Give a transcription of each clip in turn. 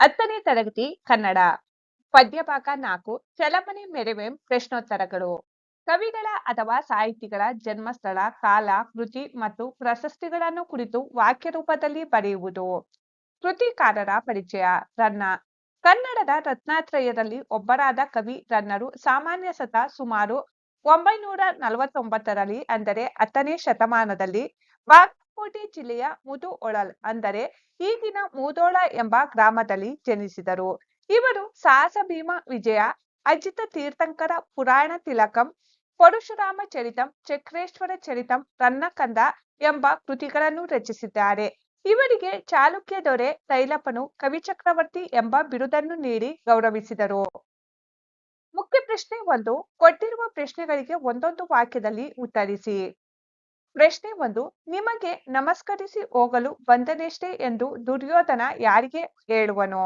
ಹತ್ತನೇ ತರಗತಿ ಕನ್ನಡ. ಪದ್ಯಭಾಗ ನಾಲ್ಕು, ಚಲಮನೆ ಮೆರೆವೆಂ ಪ್ರಶ್ನೋತ್ತರಗಳು. ಕವಿಗಳ ಅಥವಾ ಸಾಹಿತಿಗಳ ಜನ್ಮಸ್ಥಳ, ಕಾಲ, ಕೃತಿ ಮತ್ತು ಪ್ರಶಸ್ತಿಗಳನ್ನು ಕುರಿತು ವಾಕ್ಯ ರೂಪದಲ್ಲಿ ಬರೆಯುವುದು. ಕೃತಿಕಾರರ ಪರಿಚಯ, ರನ್ನ. ಕನ್ನಡದ ರತ್ನಾತ್ರಯದಲ್ಲಿ ಒಬ್ಬರಾದ ಕವಿ ರನ್ನರು ಸಾಮಾನ್ಯ ಸತ ಸುಮಾರು ಒಂಬೈನೂರ ನಲವತ್ತೊಂಬತ್ತರಲ್ಲಿ, ಅಂದರೆ ಹತ್ತನೇ ಶತಮಾನದಲ್ಲಿ ಬಾಗಲಕೋಟೆ ಜಿಲ್ಲೆಯ ಮುದುಒಳಲ್ ಅಂದರೆ ಈಗಿನ ಮೂದೋಳ ಎಂಬ ಗ್ರಾಮದಲ್ಲಿ ಜನಿಸಿದರು. ಇವರು ಸಾಹಸ ಭೀಮ ವಿಜಯ, ಅಜಿತ ತೀರ್ಥಂಕರ ಪುರಾಣ ತಿಲಕಂ, ಪರಶುರಾಮ ಚರಿತಂ, ಚಕ್ರೇಶ್ವರ ಚರಿತಂ, ರನ್ನಕಂದ ಎಂಬ ಕೃತಿಗಳನ್ನು ರಚಿಸಿದ್ದಾರೆ. ಇವರಿಗೆ ಚಾಲುಕ್ಯ ದೊರೆ ತೈಲಪ್ಪನು, ಕವಿಚಕ್ರವರ್ತಿ ಎಂಬ ಬಿರುದನ್ನು ನೀಡಿ ಗೌರವಿಸಿದರು. ಮುಖ್ಯ ಪ್ರಶ್ನೆ ಒಂದು, ಕೊಟ್ಟಿರುವ ಪ್ರಶ್ನೆಗಳಿಗೆ ಒಂದೊಂದು ವಾಕ್ಯದಲ್ಲಿ ಉತ್ತರಿಸಿ. ಪ್ರಶ್ನೆ ಒಂದು, ನಿಮಗೆ ನಮಸ್ಕರಿಸಿ ಹೋಗಲು ಬಂದನೆಷ್ಟೇ ಎಂದು ದುರ್ಯೋಧನ ಯಾರಿಗೆ ಹೇಳುವನು?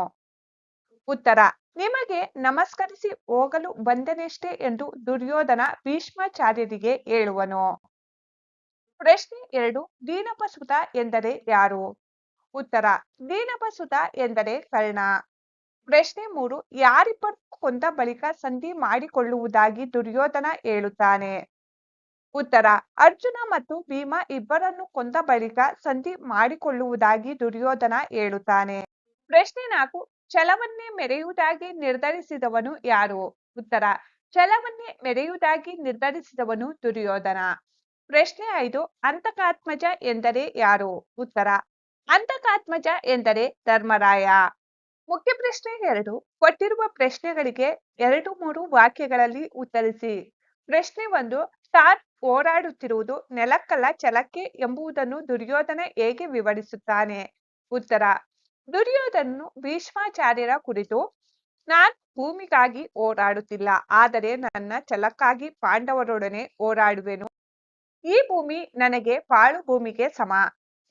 ಉತ್ತರ, ನಿಮಗೆ ನಮಸ್ಕರಿಸಿ ಹೋಗಲು ಬಂದನೆಷ್ಟೇ ಎಂದು ದುರ್ಯೋಧನ ಭೀಷ್ಮಾಚಾರ್ಯರಿಗೆ ಹೇಳುವನು? ಪ್ರಶ್ನೆ ಎರಡು, ದೀನಪಸುತ ಎಂದರೆ ಯಾರು? ಉತ್ತರ, ದೀನಪಸುತ ಎಂದರೆ ಕರ್ಣ. ಪ್ರಶ್ನೆ ಮೂರು, ಯಾರಿಬ್ಬರು ಕೊಂದ ಬಳಿಕ ಸಂಧಿ ಮಾಡಿಕೊಳ್ಳುವುದಾಗಿ ದುರ್ಯೋಧನ ಹೇಳುತ್ತಾನೆ? ಉತ್ತರ, ಅರ್ಜುನ ಮತ್ತು ಭೀಮ ಇಬ್ಬರನ್ನು ಕೊಂದ ಬಳಿಕ ಸಂಧಿ ಮಾಡಿಕೊಳ್ಳುವುದಾಗಿ ದುರ್ಯೋಧನ ಹೇಳುತ್ತಾನೆ. ಪ್ರಶ್ನೆ ನಾಲ್ಕು, ಛಲವನ್ನೇ ಮೆರೆಯುವುದಾಗಿ ನಿರ್ಧರಿಸಿದವನು ಯಾರು? ಉತ್ತರ, ಛಲವನ್ನೇ ಮೆರೆಯುವುದಾಗಿ ನಿರ್ಧರಿಸಿದವನು ದುರ್ಯೋಧನ. ಪ್ರಶ್ನೆ ಐದು, ಅಂತಕಾತ್ಮಜ ಎಂದರೆ ಯಾರು? ಉತ್ತರ, ಅಂತಕಾತ್ಮಜ ಎಂದರೆ ಧರ್ಮರಾಯ. ಮುಖ್ಯ ಪ್ರಶ್ನೆ ಎರಡು, ಕೊಟ್ಟಿರುವ ಪ್ರಶ್ನೆಗಳಿಗೆ ಎರಡು ಮೂರು ವಾಕ್ಯಗಳಲ್ಲಿ ಉತ್ತರಿಸಿ. ಪ್ರಶ್ನೆ ಒಂದು ಸ್ಟಾರ್ ಓಡಾಡುತ್ತಿರುವುದು ನೆಲಕ್ಕಲ್ಲ ಚಲಕ್ಕೆ ಎಂಬುದನ್ನು ದುರ್ಯೋಧನ ಹೇಗೆ ವಿವರಿಸುತ್ತಾನೆ? ಉತ್ತರ, ದುರ್ಯೋಧನನು ಭೀಷ್ಮಾಚಾರ್ಯರ ಕುರಿತು, ನಾನ್ ಭೂಮಿಗಾಗಿ ಓಡಾಡುತ್ತಿಲ್ಲ ಆದರೆ ನನ್ನ ಛಲಕ್ಕಾಗಿ ಪಾಂಡವರೊಡನೆ ಓಡಾಡುವೆನು ಈ ಭೂಮಿ ನನಗೆ ಪಾಳು ಭೂಮಿಗೆ ಸಮ.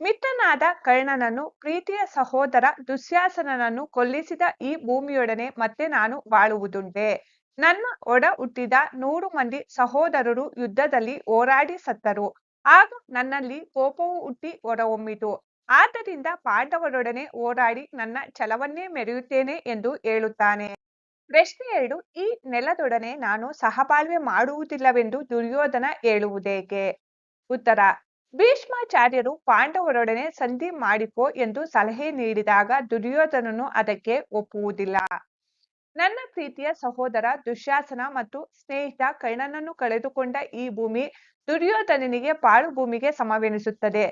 ಮಿತ್ರನಾದ ಕರ್ಣನನ್ನು, ಪ್ರೀತಿಯ ಸಹೋದರ ದುಶ್ಯಾಸನನನ್ನು ಕೊಲ್ಲಿಸಿದ ಈ ಭೂಮಿಯೊಡನೆ ಮತ್ತೆ ನಾನು ಬಾಳುವುದುಂಟೆ. ನನ್ನ ಒಡ ಹುಟ್ಟಿದ ನೂರು ಮಂದಿ ಸಹೋದರರು ಯುದ್ಧದಲ್ಲಿ ಹೋರಾಡಿ ಸತ್ತರು. ಆಗ ನನ್ನಲ್ಲಿ ಕೋಪವು ಹುಟ್ಟಿ ಹೊರಹೊಮ್ಮಿತು. ಆದ್ದರಿಂದ ಪಾಂಡವರೊಡನೆ ಹೋರಾಡಿ ನನ್ನ ಛಲವನ್ನೇ ಮೆರೆಯುತ್ತೇನೆ ಎಂದು ಹೇಳುತ್ತಾನೆ. ಪ್ರಶ್ನೆ ಎರಡು, ಈ ನೆಲದೊಡನೆ ನಾನು ಸಹಬಾಳ್ವೆ ಮಾಡುವುದಿಲ್ಲವೆಂದು ದುರ್ಯೋಧನ ಹೇಳುವುದೇಕೆ? ಉತ್ತರ, ಭೀಷ್ಮಾಚಾರ್ಯರು ಪಾಂಡವರೊಡನೆ ಸಂಧಿ ಮಾಡಿಕೋ ಎಂದು ಸಲಹೆ ನೀಡಿದಾಗ ದುರ್ಯೋಧನನು ಅದಕ್ಕೆ ಒಪ್ಪುವುದಿಲ್ಲ. ನನ್ನ ಪ್ರೀತಿಯ ಸಹೋದರ ದುಶ್ಯಾಸನ ಮತ್ತು ಸ್ನೇಹಿತ ಕರ್ಣನನ್ನು ಕಳೆದುಕೊಂಡ ಈ ಭೂಮಿ ದುರ್ಯೋಧನನಿಗೆ ಪಾಳು ಭೂಮಿಗೆ ಸಮವೆನಿಸುತ್ತದೆ.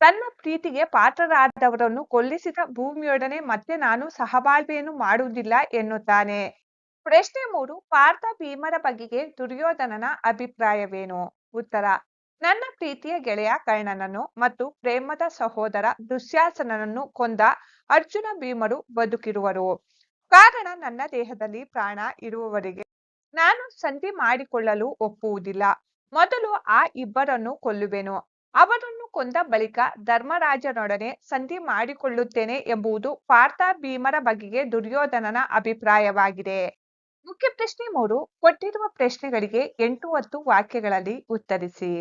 ತನ್ನ ಪ್ರೀತಿಗೆ ಪಾತ್ರರಾದವರನ್ನು ಕೊಲ್ಲಿಸಿದ ಭೂಮಿಯೊಡನೆ ಮತ್ತೆ ನಾನು ಸಹಬಾಳ್ವೆಯನ್ನು ಮಾಡುವುದಿಲ್ಲ ಎನ್ನುತ್ತಾನೆ. ಪ್ರಶ್ನೆ ಮೂರು, ಪಾರ್ಥ ಭೀಮರ ಬಗೆಗೆ ದುರ್ಯೋಧನನ ಅಭಿಪ್ರಾಯವೇನು? ಉತ್ತರ, ನನ್ನ ಪ್ರೀತಿಯ ಗೆಳೆಯ ಕರ್ಣನನ್ನು ಮತ್ತು ಪ್ರೇಮದ ಸಹೋದರ ದುಶ್ಯಾಸನನನ್ನು ಕೊಂದ ಅರ್ಜುನ ಭೀಮರು ಬದುಕಿರುವರು. ಕಾರಣ ನನ್ನ ದೇಹದಲ್ಲಿ ಪ್ರಾಣ ಇರುವವರೆಗೆ ನಾನು ಸಂಧಿ ಮಾಡಿಕೊಳ್ಳಲು ಒಪ್ಪುವುದಿಲ್ಲ. ಮೊದಲು ಆ ಇಬ್ಬರನ್ನು ಕೊಲ್ಲುವೆನು. ಅವರನ್ನು ಕೊಂದ ಬಳಿಕ ಧರ್ಮರಾಜನೊಡನೆ ಸಂಧಿ ಮಾಡಿಕೊಳ್ಳುತ್ತೇನೆ ಎಂಬುದು ಪಾರ್ಥ ಭೀಮರ ಬಗೆಗೆ ದುರ್ಯೋಧನನ ಅಭಿಪ್ರಾಯವಾಗಿದೆ. ಮುಖ್ಯ ಪ್ರಶ್ನೆ ಮೂರು, ಕೊಟ್ಟಿರುವ ಪ್ರಶ್ನೆಗಳಿಗೆ ಎಂಟು ಹತ್ತು ವಾಕ್ಯಗಳಲ್ಲಿ ಉತ್ತರಿಸಿ.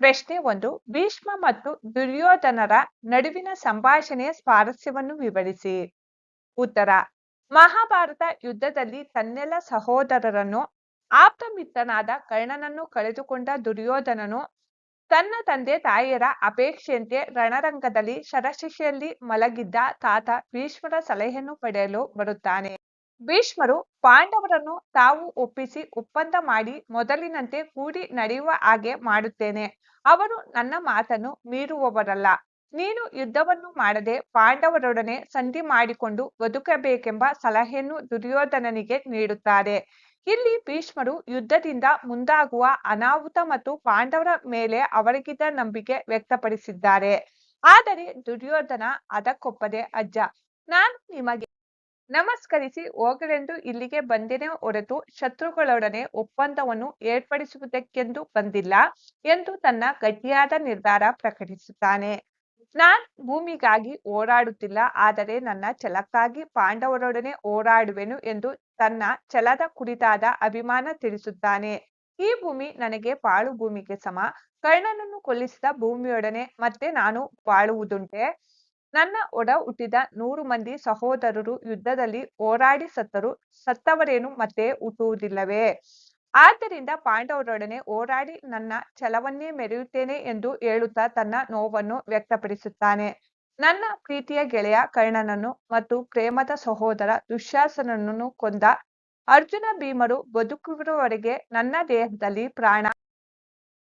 ಪ್ರಶ್ನೆ ಒಂದು, ಭೀಷ್ಮ ಮತ್ತು ದುರ್ಯೋಧನರ ನಡುವಿನ ಸಂಭಾಷಣೆಯ ಸ್ವಾರಸ್ಯವನ್ನು ವಿವರಿಸಿ. ಉತ್ತರ ಮಹಾಭಾರತ ಯುದ್ಧದಲ್ಲಿ ತನ್ನೆಲ್ಲ ಸಹೋದರರನ್ನು ಆಪ್ತ ಮಿತ್ರನಾದ ಕರ್ಣನನ್ನು ಕಳೆದುಕೊಂಡ ದುರ್ಯೋಧನನು, ತನ್ನ ತಂದೆ ತಾಯಿಯರ ಅಪೇಕ್ಷೆಯಂತೆ ರಣರಂಗದಲ್ಲಿ ಶರಶಿಷೆಯಲ್ಲಿ ಮಲಗಿದ್ದ ತಾತ ಭೀಷ್ಮರ ಸಲಹೆಯನ್ನು ಪಡೆಯಲು ಬರುತ್ತಾನೆ. ಭೀಷ್ಮರು ಪಾಂಡವರನ್ನು ತಾವು ಒಪ್ಪಿಸಿ ಒಪ್ಪಂದ ಮಾಡಿ ಮೊದಲಿನಂತೆ ಕೂಡಿ ನಡೆಯುವ ಹಾಗೆ ಮಾಡುತ್ತೇನೆ. ಅವರು ನನ್ನ ಮಾತನ್ನು ಮೀರುವವರಲ್ಲ. ನೀನು ಯುದ್ಧವನ್ನು ಮಾಡದೆ ಪಾಂಡವರೊಡನೆ ಸಂಧಿ ಮಾಡಿಕೊಂಡು ಬದುಕಬೇಕೆಂಬ ಸಲಹೆಯನ್ನು ದುರ್ಯೋಧನನಿಗೆ ನೀಡುತ್ತಾರೆ. ಇಲ್ಲಿ ಭೀಷ್ಮರು ಯುದ್ಧದಿಂದ ಮುಂದಾಗುವ ಅನಾಹುತ ಮತ್ತು ಪಾಂಡವರ ಮೇಲೆ ಅವರಿಗಿದ್ದ ನಂಬಿಕೆ ವ್ಯಕ್ತಪಡಿಸಿದ್ದಾರೆ. ಆದರೆ ದುರ್ಯೋಧನ ಅದಕ್ಕೊಪ್ಪದೆ, ಅಜ್ಜ, ನಾನು ನಿಮಗೆ ನಮಸ್ಕರಿಸಿ ಹೋಗಲೆಂದು ಇಲ್ಲಿಗೆ ಬಂದೇನೆ ಹೊರತು ಶತ್ರುಗಳೊಡನೆ ಒಪ್ಪಂದವನ್ನು ಏರ್ಪಡಿಸುವುದಕ್ಕೆಂದು ಬಂದಿಲ್ಲ ಎಂದು ತನ್ನ ಗಟ್ಟಿಯಾದ ನಿರ್ಧಾರ ಪ್ರಕಟಿಸುತ್ತಾನೆ. ನಾನ್ ಭೂಮಿಗಾಗಿ ಓಡಾಡುತ್ತಿಲ್ಲ, ಆದರೆ ನನ್ನ ಛಲಕ್ಕಾಗಿ ಪಾಂಡವರೊಡನೆ ಓಡಾಡುವೆನು ಎಂದು ತನ್ನ ಛಲದ ಕುರಿತಾದ ಅಭಿಮಾನ ತಿಳಿಸುತ್ತಾನೆ. ಈ ಭೂಮಿ ನನಗೆ ಪಾಳು ಭೂಮಿಗೆ ಸಮ. ಕರ್ಣನನ್ನು ಕೊಲ್ಲಿಸಿದ ಭೂಮಿಯೊಡನೆ ಮತ್ತೆ ನಾನು ಬಾಳುವುದುಂಟೆ. ನನ್ನ ಒಡ ಹುಟ್ಟಿದ ನೂರು ಮಂದಿ ಸಹೋದರರು ಯುದ್ಧದಲ್ಲಿ ಹೋರಾಡಿ ಸತ್ತರು, ಸತ್ತವರೇನು ಮತ್ತೆ ಹುಟ್ಟುವುದಿಲ್ಲವೇ? ಆದ್ದರಿಂದ ಪಾಂಡವರೊಡನೆ ಹೋರಾಡಿ ನನ್ನ ಛಲವನ್ನೇ ಮೆರೆಯುತ್ತೇನೆ ಎಂದು ಹೇಳುತ್ತಾ ತನ್ನ ನೋವನ್ನು ವ್ಯಕ್ತಪಡಿಸುತ್ತಾನೆ. ನನ್ನ ಪ್ರೀತಿಯ ಗೆಳೆಯ ಕರ್ಣನನ್ನು ಮತ್ತು ಪ್ರೇಮದ ಸಹೋದರ ದುಶ್ಯಾಸನನನ್ನು ಕೊಂದ ಅರ್ಜುನ ಭೀಮರು ಬದುಕಿರುವವರೆಗೆ ನನ್ನ ದೇಹದಲ್ಲಿ ಪ್ರಾಣ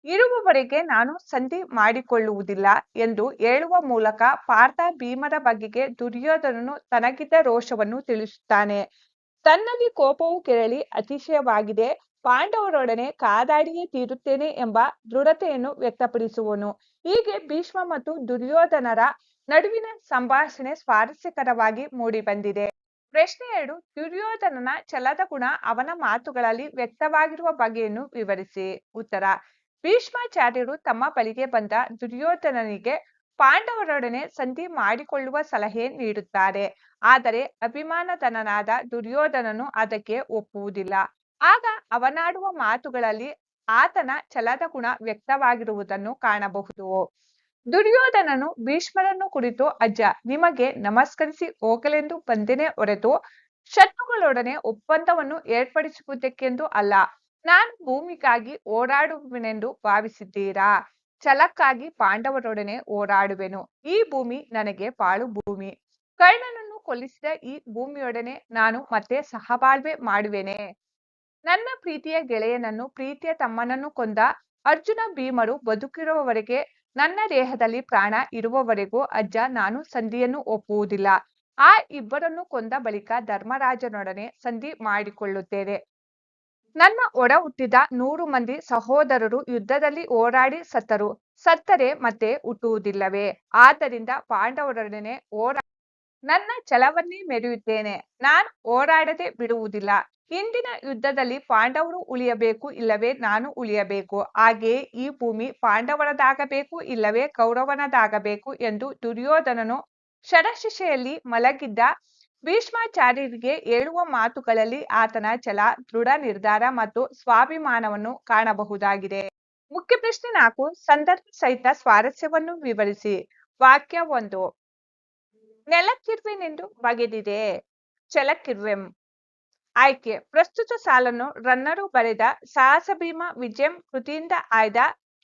ಇರುವವರೆಗೆ ನಾನು ಸಂಧಿ ಮಾಡಿಕೊಳ್ಳುವುದಿಲ್ಲ ಎಂದು ಹೇಳುವ ಮೂಲಕ ಪಾರ್ಥ ಭೀಮರ ಬಗೆಗೆ ದುರ್ಯೋಧನನು ತನಗಿದ್ದ ರೋಷವನ್ನು ತಿಳಿಸುತ್ತಾನೆ. ತನ್ನಲ್ಲಿ ಕೋಪವು ಕೆರಳಿ ಅತಿಶಯವಾಗಿದೆ. ಪಾಂಡವರೊಡನೆ ಕಾದಾಡಿಯೇ ತೀರುತ್ತೇನೆ ಎಂಬ ದೃಢತೆಯನ್ನು ವ್ಯಕ್ತಪಡಿಸುವನು. ಹೀಗೆ ಭೀಷ್ಮ ಮತ್ತು ದುರ್ಯೋಧನರ ನಡುವಿನ ಸಂಭಾಷಣೆ ಸ್ವಾರಸ್ಯಕರವಾಗಿ ಮೂಡಿಬಂದಿದೆ. ಪ್ರಶ್ನೆ ಎರಡು, ದುರ್ಯೋಧನನ ಛಲದ ಗುಣ ಅವನ ಮಾತುಗಳಲ್ಲಿ ವ್ಯಕ್ತವಾಗಿರುವ ಬಗೆಯನ್ನು ವಿವರಿಸಿ. ಉತ್ತರ, ಭೀಷ್ಮಾಚಾರ್ಯರು ತಮ್ಮ ಬಳಿಗೆ ಬಂದ ದುರ್ಯೋಧನನಿಗೆ ಪಾಂಡವರೊಡನೆ ಸಂಧಿ ಮಾಡಿಕೊಳ್ಳುವ ಸಲಹೆ ನೀಡುತ್ತಾರೆ. ಆದರೆ ಅಭಿಮಾನತನನಾದ ದುರ್ಯೋಧನನು ಅದಕ್ಕೆ ಒಪ್ಪುವುದಿಲ್ಲ. ಆಗ ಅವನಾಡುವ ಮಾತುಗಳಲ್ಲಿ ಆತನ ಛಲದ ಗುಣ ವ್ಯಕ್ತವಾಗಿರುವುದನ್ನು ಕಾಣಬಹುದು. ದುರ್ಯೋಧನನು ಭೀಷ್ಮರನ್ನು ಕುರಿತು, ಅಜ್ಜ, ನಿಮಗೆ ನಮಸ್ಕರಿಸಿ ಹೋಗಲೆಂದು ಬಂದೆನೆ ಹೊರತು ಶತ್ರುಗಳೊಡನೆ ಒಪ್ಪಂದವನ್ನು ಏರ್ಪಡಿಸುವುದಕ್ಕೆಂದು ಅಲ್ಲ, ನಾನು ಭೂಮಿಗಾಗಿ ಓಡಾಡುವೆನೆಂದು ಭಾವಿಸಿದ್ದೀರಾ? ಛಲಕ್ಕಾಗಿ ಪಾಂಡವರೊಡನೆ ಓಡಾಡುವೆನು ಈ ಭೂಮಿ ನನಗೆ ಪಾಳು ಭೂಮಿ. ಕರ್ಣನನ್ನು ಕೊಲ್ಲಿಸಿದ ಈ ಭೂಮಿಯೊಡನೆ ನಾನು ಮತ್ತೆ ಸಹಬಾಳ್ವೆ ಮಾಡುವೆನೆ. ನನ್ನ ಪ್ರೀತಿಯ ಗೆಳೆಯನನ್ನು ಪ್ರೀತಿಯ ತಮ್ಮನನ್ನು ಕೊಂದ ಅರ್ಜುನ ಭೀಮರು ಬದುಕಿರುವವರೆಗೆ ನನ್ನ ದೇಹದಲ್ಲಿ ಪ್ರಾಣ ಇರುವವರೆಗೂ ಅಜ್ಜ ನಾನು ಸಂಧಿಯನ್ನು ಒಪ್ಪುವುದಿಲ್ಲ. ಆ ಇಬ್ಬರನ್ನು ಕೊಂದ ಬಳಿಕ ಧರ್ಮರಾಜನೊಡನೆ ಸಂಧಿ ಮಾಡಿಕೊಳ್ಳುತ್ತೇನೆ. ನನ್ನ ಒಡ ಹುಟ್ಟಿದ ನೂರು ಮಂದಿ ಸಹೋದರರು ಯುದ್ಧದಲ್ಲಿ ಹೋರಾಡಿ ಸತ್ತರು. ಸತ್ತರೆ ಮತ್ತೆ ಹುಟ್ಟುವುದಿಲ್ಲವೇ? ಆದ್ದರಿಂದ ಪಾಂಡವರೊಡನೆ ಹೋರಾ ನನ್ನ ಛಲವನ್ನೇ ಮೆರೆಯುತ್ತೇನೆ. ನಾನು ಹೋರಾಡದೆ ಬಿಡುವುದಿಲ್ಲ. ಹಿಂದಿನ ಯುದ್ಧದಲ್ಲಿ ಪಾಂಡವರು ಉಳಿಯಬೇಕು ಇಲ್ಲವೇ ನಾನು ಉಳಿಯಬೇಕು? ಹಾಗೆಯೇ ಈ ಭೂಮಿ ಪಾಂಡವರದಾಗಬೇಕು ಇಲ್ಲವೇ ಕೌರವನದಾಗಬೇಕು ಎಂದು ದುರ್ಯೋಧನನು ಶರಶಿಷೆಯಲ್ಲಿ ಮಲಗಿದ್ದ ಭೀಷ್ಮಾಚಾರ್ಯರಿಗೆ ಹೇಳುವ ಮಾತುಗಳಲ್ಲಿ ಆತನ ಛಲ, ದೃಢ ನಿರ್ಧಾರ ಮತ್ತು ಸ್ವಾಭಿಮಾನವನ್ನು ಕಾಣಬಹುದಾಗಿದೆ. ಮುಖ್ಯ ಪ್ರಶ್ನೆ ನಾಲ್ಕು, ಸಂದರ್ಭ ಸಹಿತ ಸ್ವಾರಸ್ಯವನ್ನು ವಿವರಿಸಿ. ವಾಕ್ಯ ಒಂದು, ನೆಲಕ್ಕಿರುವೆನೆಂದು ಬಗೆದಿದೆ. ಛಲಕ್ಕಿರುವೆಂ. ಆಯ್ಕೆ. ಪ್ರಸ್ತುತ ಸಾಲನ್ನು ರನ್ನರು ಬರೆದ ಸಾಹಸ ಭೀಮ ವಿಜಯಂ ಕೃತಿಯಿಂದ ಆಯ್ದ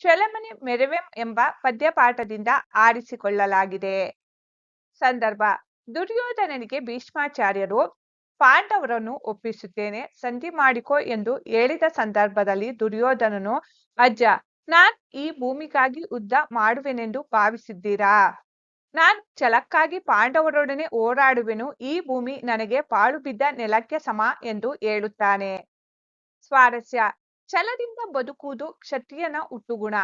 ಚಲಮನೆ ಮೆರವೆಂ ಎಂಬ ಪದ್ಯಪಾಠದಿಂದ ಆರಿಸಿಕೊಳ್ಳಲಾಗಿದೆ. ಸಂದರ್ಭ. ದುರ್ಯೋಧನನಿಗೆ ಭೀಷ್ಮಾಚಾರ್ಯರು, ಪಾಂಡವರನ್ನು ಒಪ್ಪಿಸುತ್ತೇನೆ, ಸಂಧಿ ಮಾಡಿಕೋ ಎಂದು ಹೇಳಿದ ಸಂದರ್ಭದಲ್ಲಿ ದುರ್ಯೋಧನನು, ಅಜ್ಜ, ನಾನ್ ಈ ಭೂಮಿಗಾಗಿ ಯುದ್ಧ ಮಾಡುವೆನೆಂದು ಭಾವಿಸಿದ್ದೀರಾ? ನಾನು ಛಲಕ್ಕಾಗಿ ಪಾಂಡವರೊಡನೆ ಹೋರಾಡುವೆನು, ಈ ಭೂಮಿ ನನಗೆ ಪಾಳು ಬಿದ್ದ ನೆಲಕ್ಕೆ ಸಮ ಎಂದು ಹೇಳುತ್ತಾನೆ. ಸ್ವಾರಸ್ಯ. ಛಲದಿಂದ ಬದುಕುವುದು ಕ್ಷತ್ರಿಯನ ಹುಟ್ಟುಗುಣ,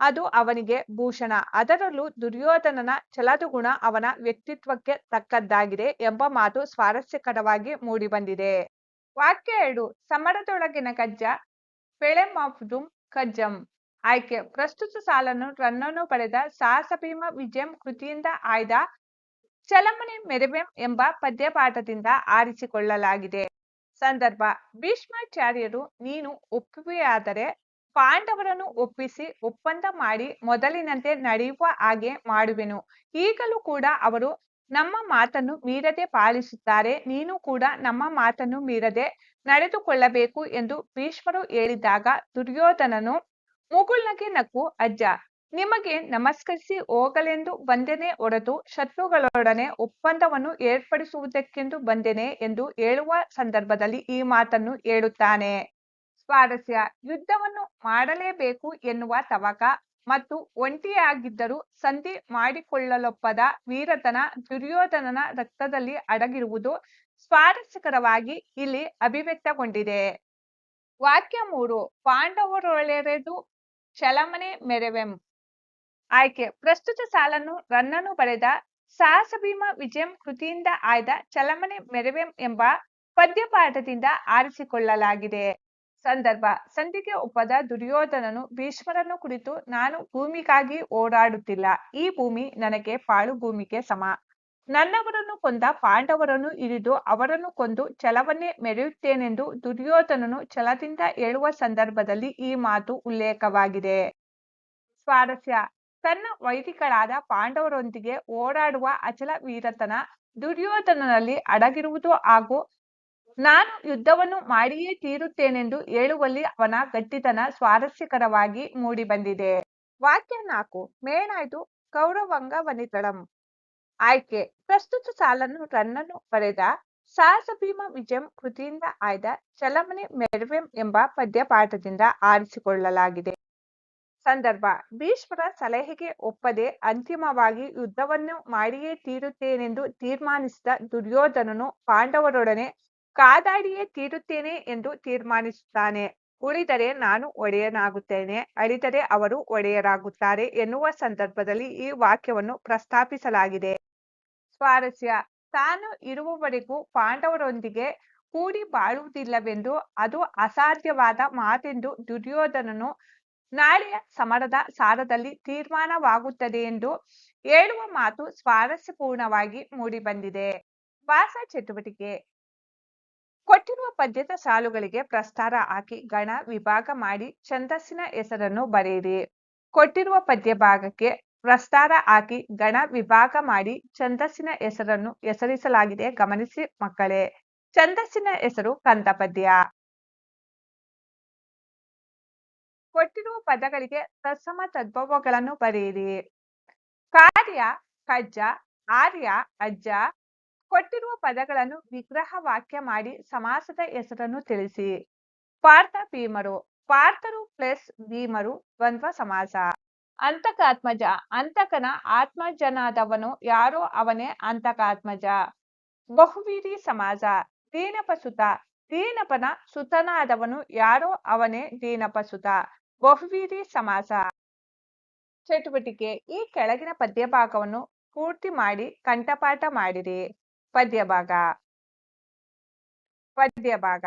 ಅದು ಅವನಿಗೆ ಭೂಷಣ. ಅದರಲ್ಲೂ ದುರ್ಯೋಧನನ ಛಲದ ಗುಣ ಅವನ ವ್ಯಕ್ತಿತ್ವಕ್ಕೆ ತಕ್ಕದ್ದಾಗಿದೆ ಎಂಬ ಮಾತು ಸ್ವಾರಸ್ಯಕರವಾಗಿ ಮೂಡಿಬಂದಿದೆ. ವಾಕ್ಯ ಎರಡು. ಸಮರದೊಳಗಿನ ಕಜ್ಜ. ಪೆಳೆಮಾಫುದುಂ ಕಜ್ಜಂ. ಆಯ್ಕೆ. ಪ್ರಸ್ತುತ ಸಾಲನ್ನು ರನ್ನನ್ನು ಪಡೆದ ಸಾಹಸ ಭೀಮ ವಿಜಯಂ ಕೃತಿಯಿಂದ ಆಯ್ದ ಚಲಮನೆ ಮೆರೆವೆಂ ಎಂಬ ಪದ್ಯಪಾಠದಿಂದ ಆರಿಸಿಕೊಳ್ಳಲಾಗಿದೆ. ಸಂದರ್ಭ. ಭೀಷ್ಮಾಚಾರ್ಯರು ನೀನು ಒಪ್ಪುವೆಯಾದರೆ ಪಾಂಡವರನ್ನು ಒಪ್ಪಿಸಿ ಒಪ್ಪಂದ ಮಾಡಿ ಮೊದಲಿನಂತೆ ನಡೆಯುವ ಹಾಗೆ ಮಾಡುವೆನು. ಈಗಲೂ ಕೂಡ ಅವರು ನಮ್ಮ ಮಾತನ್ನು ಮೀರದೆ ಪಾಲಿಸುತ್ತಾರೆ. ನೀನು ಕೂಡ ನಮ್ಮ ಮಾತನ್ನು ಮೀರದೆ ನಡೆದುಕೊಳ್ಳಬೇಕು ಎಂದು ಭೀಷ್ಮರು ಹೇಳಿದಾಗ ದುರ್ಯೋಧನನು ಮುಗುಳ್ನಗೆ ನಕ್ಕು ಅಜ್ಜ. ನಿಮಗೆ ನಮಸ್ಕರಿಸಿ ಹೋಗಲೆಂದು ಬಂದೆನೆ ಹೊರತು ಶತ್ರುಗಳೊಡನೆ ಒಪ್ಪಂದವನ್ನು ಏರ್ಪಡಿಸುವುದಕ್ಕೆಂದು ಬಂದೆನೆ ಎಂದು ಹೇಳುವ ಸಂದರ್ಭದಲ್ಲಿ ಈ ಮಾತನ್ನು ಹೇಳುತ್ತಾನೆ. ಸ್ವಾರಸ್ಯ. ಯುದ್ಧವನ್ನು ಮಾಡಲೇಬೇಕು ಎನ್ನುವ ತವಕ ಮತ್ತು ಒಂಟಿಯಾಗಿದ್ದರೂ ಸಂಧಿ ಮಾಡಿಕೊಳ್ಳಲೊಪ್ಪದ ವೀರತನ ದುರ್ಯೋಧನನ ರಕ್ತದಲ್ಲಿ ಅಡಗಿರುವುದು ಸ್ವಾರಸ್ಯಕರವಾಗಿ ಇಲ್ಲಿ ಅಭಿವ್ಯಕ್ತಗೊಂಡಿದೆ. ವಾಕ್ಯ ಮೂರು. ಪಾಂಡವರೊಳೆರೆದು ಚಲಮನೆ ಮೆರೆವೆಂ. ಆಯ್ಕೆ. ಪ್ರಸ್ತುತ ಸಾಲನ್ನು ರನ್ನನು ಬರೆದ ಸಾಹಸ ಭೀಮ ವಿಜಯಂ ಕೃತಿಯಿಂದ ಆಯ್ದ ಚಲಮನೆ ಮೆರೆವೆಂ ಎಂಬ ಪದ್ಯಪಾಠದಿಂದ ಆರಿಸಿಕೊಳ್ಳಲಾಗಿದೆ. ಸಂದರ್ಭ. ಸಂಧಿಗೆ ಒಪ್ಪದ ದುರ್ಯೋಧನನು ಭೀಷ್ಮರನ್ನು ಕುರಿತು ನಾನು ಭೂಮಿಗಾಗಿ ಓಡಾಡುತ್ತಿಲ್ಲ. ಈ ಭೂಮಿ ನನಗೆ ಪಾಳು ಭೂಮಿಗೆ ಸಮ. ನನ್ನವರನ್ನು ಕೊಂದ ಪಾಂಡವರನ್ನು ಹಿಡಿದು ಅವರನ್ನು ಕೊಂದು ಛಲವನ್ನೇ ಮೆರೆಯುತ್ತೇನೆಂದು ದುರ್ಯೋಧನನು ಛಲದಿಂದ ಹೇಳುವ ಸಂದರ್ಭದಲ್ಲಿ ಈ ಮಾತು ಉಲ್ಲೇಖವಾಗಿದೆ. ಸ್ವಾರಸ್ಯ. ತನ್ನ ವೈದಿಕಳಾದ ಪಾಂಡವರೊಂದಿಗೆ ಓಡಾಡುವ ಅಚಲ ವೀರತನ ದುರ್ಯೋಧನನಲ್ಲಿ ಅಡಗಿರುವುದು ಹಾಗೂ ನಾನು ಯುದ್ಧವನ್ನು ಮಾಡಿಯೇ ತೀರುತ್ತೇನೆಂದು ಹೇಳುವಲ್ಲಿ ಅವನ ಗಟ್ಟಿತನ ಸ್ವಾರಸ್ಯಕರವಾಗಿ ಮೂಡಿಬಂದಿದೆ. ವಾಕ್ಯ ನಾಲ್ಕು. ಮೇಣಾಯ್ದು ಕೌರವಂಗ ವನಿತಳಂ ಆಯ್ಕೆ. ಪ್ರಸ್ತುತ ಸಾಲನ್ನು ರನ್ನನ್ನು ಬರೆದ ಸಾಹಸ ಭೀಮ ವಿಜಯಂ ಕೃತಿಯಿಂದ ಆಯ್ದ ಚಲಮನೆ ಮೆರವೆಂ ಎಂಬ ಪದ್ಯಪಾಠದಿಂದ ಆರಿಸಿಕೊಳ್ಳಲಾಗಿದೆ. ಸಂದರ್ಭ, ಭೀಷ್ಮರ ಸಲಹೆಗೆ ಒಪ್ಪದೆ ಅಂತಿಮವಾಗಿ ಯುದ್ಧವನ್ನು ಮಾಡಿಯೇ ತೀರುತ್ತೇನೆಂದು ತೀರ್ಮಾನಿಸಿದ ದುರ್ಯೋಧನನು ಪಾಂಡವರೊಡನೆ ಕಾದಾಡಿಯೇ ತೀರುತ್ತೇನೆ ಎಂದು ತೀರ್ಮಾನಿಸುತ್ತಾನೆ. ಉಳಿದರೆ ನಾನು ಒಡೆಯನಾಗುತ್ತೇನೆ, ಅಳಿದರೆ ಅವರು ಒಡೆಯರಾಗುತ್ತಾರೆ ಎನ್ನುವ ಸಂದರ್ಭದಲ್ಲಿ ಈ ವಾಕ್ಯವನ್ನು ಪ್ರಸ್ತಾಪಿಸಲಾಗಿದೆ. ಸ್ವಾರಸ್ಯ. ತಾನು ಇರುವವರೆಗೂ ಪಾಂಡವರೊಂದಿಗೆ ಕೂಡಿ ಬಾಳುವುದಿಲ್ಲವೆಂದು ಅದು ಅಸಾಧ್ಯವಾದ ಮಾತೆಂದು ದುರ್ಯೋಧನನು ನಾಳೆಯ ಸಮರದ ಸಾರದಲ್ಲಿ ತೀರ್ಮಾನವಾಗುತ್ತದೆ ಎಂದು ಹೇಳುವ ಮಾತು ಸ್ವಾರಸ್ಯಪೂರ್ಣವಾಗಿ ಮೂಡಿಬಂದಿದೆ. ವಾಸ ಚಟುವಟಿಕೆ. ಕೊಟ್ಟಿರುವ ಪದ್ಯದ ಸಾಲುಗಳಿಗೆ ಪ್ರಸ್ತಾರ ಹಾಕಿ ಗಣ ವಿಭಾಗ ಮಾಡಿ ಛಂದಸ್ಸಿನ ಹೆಸರನ್ನು ಬರೆಯಿರಿ. ಕೊಟ್ಟಿರುವ ಪದ್ಯ ಭಾಗಕ್ಕೆ ಪ್ರಸ್ತಾರ ಹಾಕಿ ಗಣ ವಿಭಾಗ ಮಾಡಿ ಛಂದಸ್ಸಿನ ಹೆಸರನ್ನು ಹೆಸರಿಸಲಾಗಿದೆ. ಗಮನಿಸಿ ಮಕ್ಕಳೇ, ಛಂದಸ್ಸಿನ ಹೆಸರು ಕಂದಪದ್ಯ. ಕೊಟ್ಟಿರುವ ಪದಗಳಿಗೆ ತತ್ಸಮ ತದ್ಭವಗಳನ್ನು ಬರೆಯಿರಿ. ಕಾರ್ಯ, ಕಜ್ಜ, ಆರ್ಯ, ಅಜ್ಜ. ಕೊಟ್ಟಿರುವ ಪದಗಳನ್ನು ವಿಗ್ರಹ ವಾಕ್ಯ ಮಾಡಿ ಸಮಾಸದ ಹೆಸರನ್ನು ತಿಳಿಸಿ. ಪಾರ್ಥ ಭೀಮರು, ಪಾರ್ಥರು ಪ್ಲಸ್ ಭೀಮರು ದ್ವಂದ್ವ ಸಮಾಸ. ಅಂತಕಾತ್ಮಜ. ಅಂತಕನ ಆತ್ಮಜನಾದವನು ಯಾರೋ ಅವನೇ ಅಂತಕಾತ್ಮಜ. ಬಹುವೀರಿ ಸಮಾಸ ದೀನಪಸುತ ದೀನಪನ ಸುತನಾದವನು ಯಾರೋ ಅವನೇ ದೀನಪಸುತ ಬಹುವೀರಿ ಸಮಾಸ ಚಟುವಟಿಕೆ. ಈ ಕೆಳಗಿನ ಪದ್ಯ ಭಾಗವನ್ನು ಪೂರ್ತಿ ಮಾಡಿ ಕಂಠಪಾಠ ಮಾಡಿರಿ. ಪದ್ಯಭಾಗ. ಪದ್ಯಭಾಗ. ಪದ್ಯ ಭಾಗ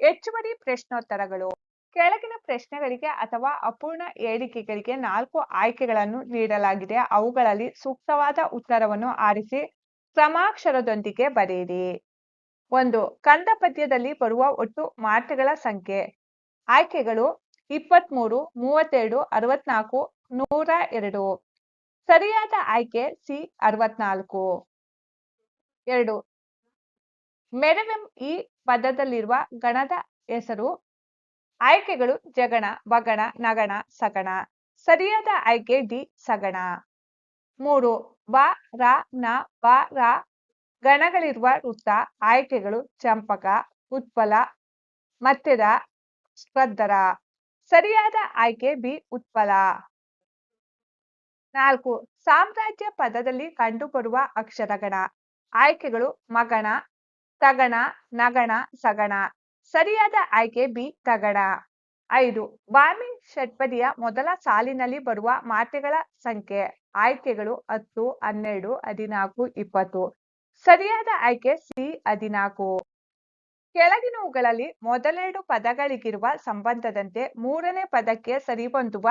ಹೆಚ್ಚುವರಿ ಪ್ರಶ್ನೋತ್ತರಗಳು. ಕೆಳಗಿನ ಪ್ರಶ್ನೆಗಳಿಗೆ ಅಥವಾ ಅಪೂರ್ಣ ಹೇಳಿಕೆಗಳಿಗೆ ನಾಲ್ಕು ಆಯ್ಕೆಗಳನ್ನು ನೀಡಲಾಗಿದೆ. ಅವುಗಳಲ್ಲಿ ಸೂಕ್ತವಾದ ಉತ್ತರವನ್ನು ಆರಿಸಿ ಕ್ರಮಾಕ್ಷರದೊಂದಿಗೆ ಬರೆಯಿರಿ. ಒಂದು, ಕಂದ ಪದ್ಯದಲ್ಲಿ ಬರುವ ಒಟ್ಟು ಮಾತ್ರೆಗಳ ಸಂಖ್ಯೆ. ಆಯ್ಕೆಗಳು ಇಪ್ಪತ್ಮೂರು, ಮೂವತ್ತೆರಡು, ಅರವತ್ನಾಲ್ಕು, ನೂರ ಎರಡು. ಸರಿಯಾದ ಆಯ್ಕೆ ಸಿ, ಅರವತ್ನಾಲ್ಕು. ಎರಡು, ಮೆರವೆಂ ಈ ಪದದಲ್ಲಿರುವ ಗಣದ ಹೆಸರು ಆಯ್ಕೆಗಳು ಜಗಣ ಬಗಣ ನಗಣ, ಸಗಣ. ಸರಿಯಾದ ಆಯ್ಕೆ ಡಿ, ಸಗಣ. ಮೂರು ಬ ರ, ನ ಬ ರ ಗಣಗಳಿರುವ ವೃತ್ತ, ಆಯ್ಕೆಗಳು ಚಂಪಕ, ಉತ್ಪಲ, ಮತ್ತೆದ, ಸ್ಪರ್ಧರ. ಸರಿಯಾದ ಆಯ್ಕೆ ಬಿ, ಉತ್ಪಲ. ನಾಲ್ಕು, ಸಾಮ್ರಾಜ್ಯ ಪದದಲ್ಲಿ ಕಂಡುಬರುವ ಅಕ್ಷರಗಣ. ಆಯ್ಕೆಗಳು ಮಗಣ, ತಗಣ, ನಗಣ, ಸಗಣ. ಸರಿಯಾದ ಆಯ್ಕೆ ಬಿ ತಗಡ. ಐದು, ವಾರ್ಮಿಂಗ್ ಷಟ್ಪದಿಯ ಮೊದಲ ಸಾಲಿನಲ್ಲಿ ಬರುವ ಮಾತೆಗಳ ಸಂಖ್ಯೆ. ಆಯ್ಕೆಗಳು ಹತ್ತು, ಹನ್ನೆರಡು, ಹದಿನಾಲ್ಕು, ಇಪ್ಪತ್ತು. ಸರಿಯಾದ ಆಯ್ಕೆ ಸಿ, ಹದಿನಾಲ್ಕು. ಕೆಳಗಿನವುಗಳಲ್ಲಿ ಮೊದಲೆರಡು ಪದಗಳಿಗಿರುವ ಸಂಬಂಧದಂತೆ ಮೂರನೇ ಪದಕ್ಕೆ ಸರಿಹೊಂದುವ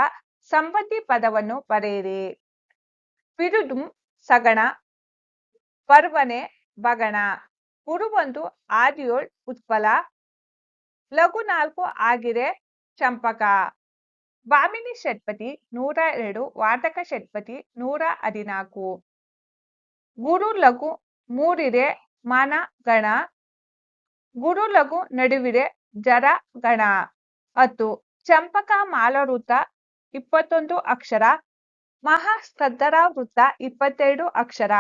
ಸಂಬಂಧಿ ಪದವನ್ನು ಬರೆಯಿರಿ. ಬಿರುದು ಸಗಣ, ಪರ್ವನೆ, ಬಗಣ. ಉರುವೊಂದು ಆದಿಯೋಳ್ ಉತ್ಪಲ ಲಘು ನಾಲ್ಕು ಆಗಿದೆ, ಚಂಪಕ. ಬಾಮಿನಿ ಷಟ್ಪತಿ ನೂರ ಎರಡು, ವಾತಕ ಷಟ್ಪತಿ ನೂರ ಹದಿನಾಲ್ಕು. ಗುರು ಲಘು ಮೂರಿರೆ ಮಾನ ಗಣ. ಗುರು ಲಘು ನಡುವಿದೆ, ಜರ ಗಣ. ಹತ್ತು, ಚಂಪಕ ಮಾಲವೃತ್ತ ಇಪ್ಪತ್ತೊಂದು ಅಕ್ಷರ. ಮಹಾಸ್ಕಂದರ ವೃತ್ತ ಇಪ್ಪತ್ತೆರಡು ಅಕ್ಷರ.